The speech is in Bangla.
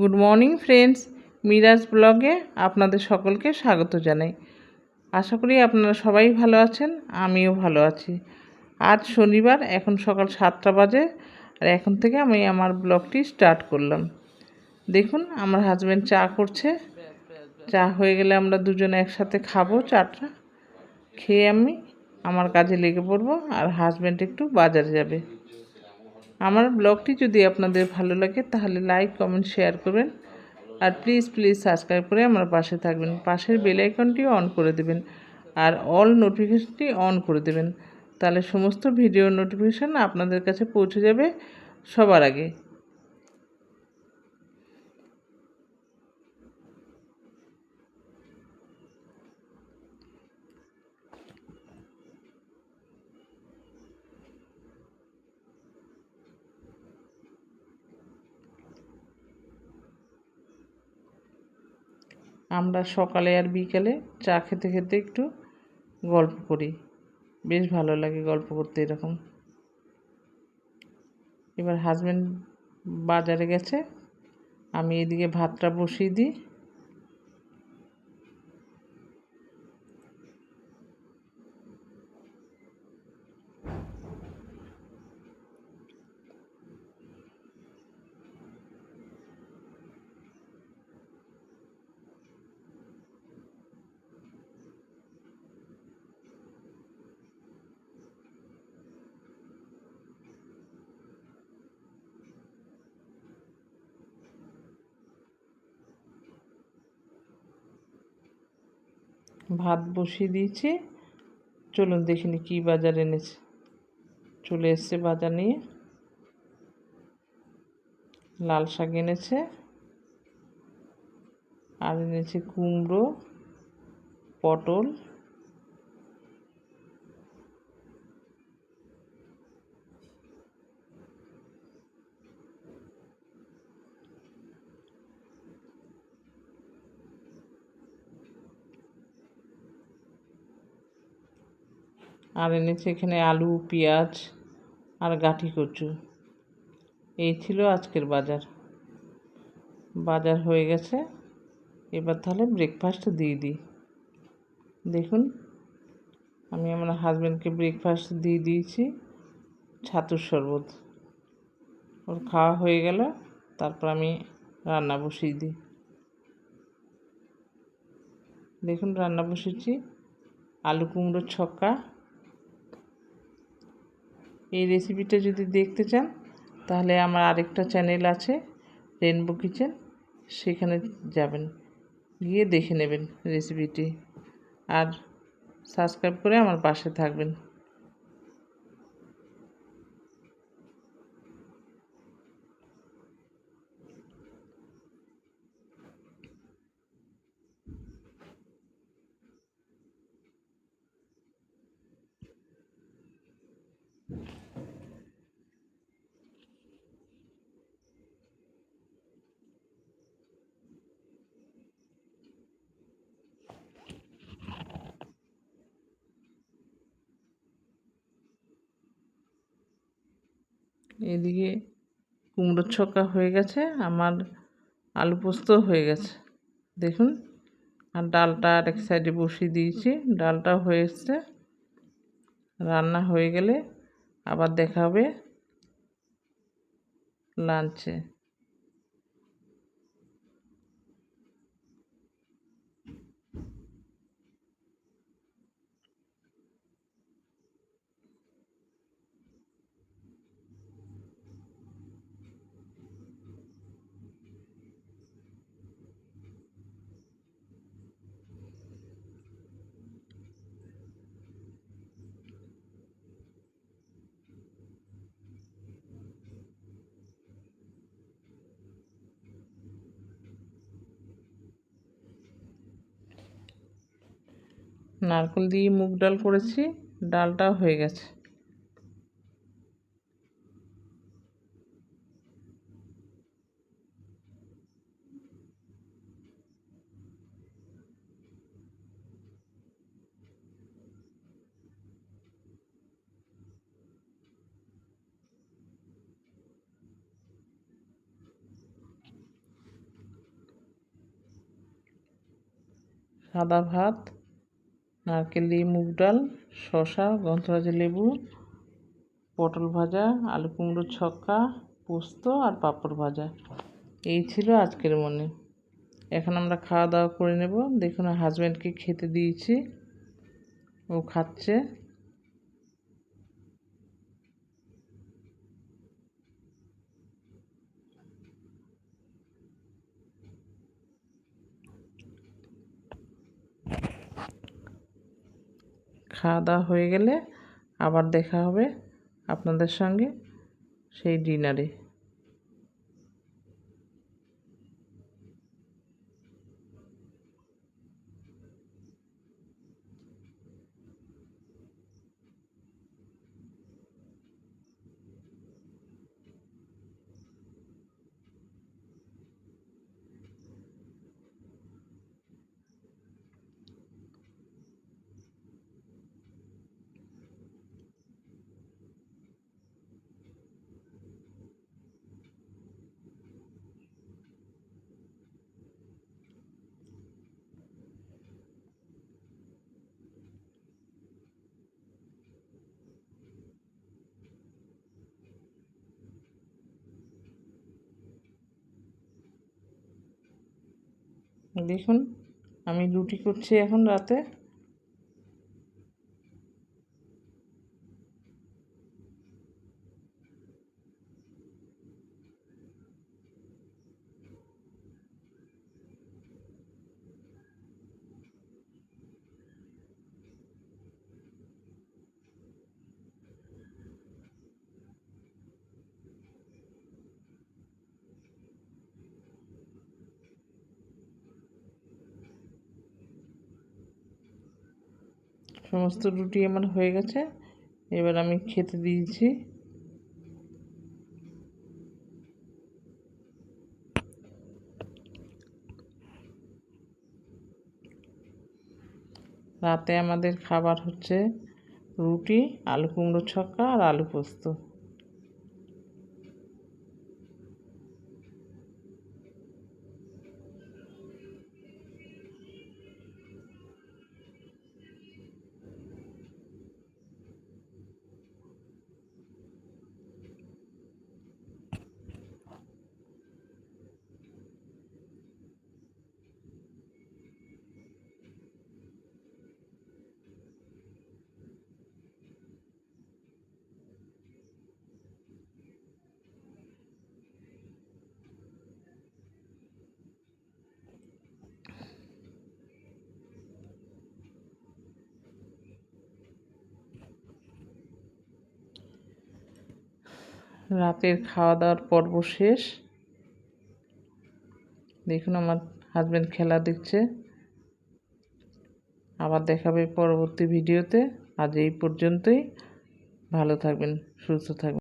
গুড মর্নিং ফ্রেন্ডস, মিরাজ ব্লগে আপনাদের সকলকে স্বাগত জানাই। আশা করি আপনারা সবাই ভালো আছেন, আমিও ভালো আছি। আজ শনিবার, এখন সকাল সাতটা বাজে, আর এখন থেকে আমি আমার ব্লগটি স্টার্ট করলাম। দেখুন, আমার হাজব্যান্ড চা করছে। চা হয়ে গেলে আমরা দুজনে একসাথে খাব চাটা। খেয়ে আমি আমার কাজে লেগে পড়ব, আর হাজব্যান্ড একটু বাজারে যাবে। আমার ব্লগটি যদি আপনাদের ভালো লাগে, তাহলে লাইক, কমেন্ট, শেয়ার করবেন। আর প্লিজ প্লিজ সাবস্ক্রাইব করে আমার পাশে থাকবেন। পাশের বেল আইকনটিও অন করে দেবেন আর অল নোটিফিকেশনটি অন করে দেবেন। তাহলে সমস্ত ভিডিও নোটিফিকেশান আপনাদের কাছে পৌঁছে যাবে সবার আগে। আমরা সকালে আর বিকালে চা খেতে খেতে একটু গল্প করি। বেশ ভালো লাগে গল্প করতে এরকম। এবার হাজব্যান্ড বাজারে গেছে। আমি এদিকে ভাতটা বসিয়ে দিই। ভাত বসিয়ে দিয়েছি। চলুন দেখিনি কী বাজার এনেছে। চলে এসছে বাজার নিয়ে। লাল শাক এনেছে। আর এনেছে কুমড়ো, পটল। আর এনেছে এখানে আলু, পেঁয়াজ আর গাঠি কচু। এই ছিল আজকের বাজার। বাজার হয়ে গেছে। এবার তাহলে ব্রেকফাস্ট দিয়ে দিই। দেখুন, আমি আমার হাজব্যান্ডকে ব্রেকফাস্ট দিয়ে দিয়েছি ছাতুর শরবত। ওর খাওয়া হয়ে গেল, তারপর আমি রান্না বসিয়ে দিই। দেখুন, রান্না বসেছি। আলু কুমড়োর ছক্কা এই রেসিপিটা যদি দেখতে চান, তাহলে আমার আরেকটা চ্যানেল আছে রেনবো কিচেন সেখানে যাবেন, গিয়ে দেখে নেবেন রেসিপিটি আর সাবস্ক্রাইব করে আমার পাশে থাকবেন। এদিকে কুমড়োর ছক্কা হয়ে গেছে, আমার আলু পোস্ত হয়ে গেছে। দেখুন, আর ডালটা আর এক সাইডে বসিয়ে দিয়েছি, ডালটা হয়ে এসছে। রান্না হয়ে গেলে আবার দেখাবে লাঞ্চে। নারকেল দিয়ে মুগ ডাল করেছি ডালটা হয়ে গেছে। সাদা ভাত নারকেল মুগ ডাল শশা গন্ধরাজ লেবু, পটল ভাজা, আলু কুমড়ো ছক্কা, পোস্ত আর পাঁপড় ভাজা। এই ছিল আজকের মনে। এখন আমরা খাওয়া দাওয়া করে নেব। দেখুন হাজব্যান্ডকে খেতে দিয়েছি। ও খাচ্ছে। খাওয়া দাওয়া হয়ে গেলে আবার দেখা হবে আপনাদের সঙ্গে সেই ডিনারে। দেখুন আমি রুটি করছি এখন রাতে। সমস্ত রুটি আমার হয়ে গেছে। এবার আমি খেতে দিয়েছি। রাতে আমাদের খাবার হচ্ছে রুটি, আলু কুমড়ো ছক্কা আর আলু পোস্ত। রাতের খাওয়া দাওয়ার পর্ব শেষ। দেখুন আমার হাজব্যান্ড খেলা দেখছে। আবার দেখাবে পরবর্তী ভিডিওতে আজ এই পর্যন্তই। ভালো থাকবেন, সুস্থ থাকবেন।